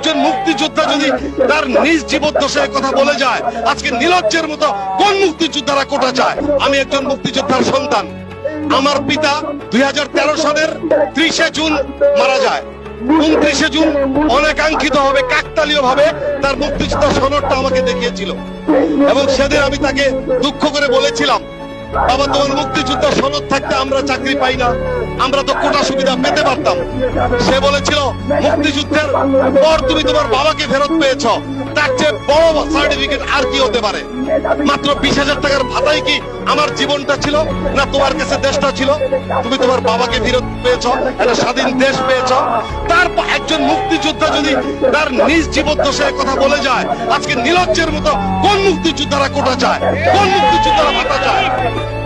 একজন মুক্তিযোদ্ধা যদি তার নিজ জীবদ্দশায় কথা বলে যায়, আজকে নিলজ্জের মতো কোন মুক্তিযোদ্ধারা কোটা চায়? আমি একজন মুক্তিযোদ্ধার সন্তান। আমার পিতা দুই হাজার তেরো সালের ত্রিশে জুন মারা যায়। উনত্রিশে জুন? অনেকাঙ্ক্ষিত ভাবে, কাকতালীয় ভাবে তার মুক্তিযোদ্ধা সনদটা আমাকে দেখিয়েছিল। এবং সেদিন আমি তাকে দুঃখ করে বলেছিলাম বাবা, তোমার মুক্তিযুদ্ধ সনদ থাকতে আমরা চাকরি পাই না। আমরা তো কোটা সুবিধা পেতে পারতাম। সে বলেছিল, মুক্তিযুদ্ধের পর তুমি তোমার বাবাকে ফেরত পেয়েছ। তার চেয়ে বড় সার্টিফিকেট আর কি হতে পারে? মাত্র বিশ হাজার টাকার ভাতাই কি আমার জীবনটা ছিল? না তোমার কাছে দেশটা ছিল? তুমি তোমার বাবাকে ফেরত পেয়েছ, একটা স্বাধীন দেশ পেয়েছ। তার একজন মুক্তিযোদ্ধা যদি তার নিজ জীবদ্দশায় কথা বলে যায়, আজকে নিলজ্জের মতো কোন মুক্তিযোদ্ধারা কোটা চায়? কোন মুক্তিযোদ্ধারা ভাতা চায়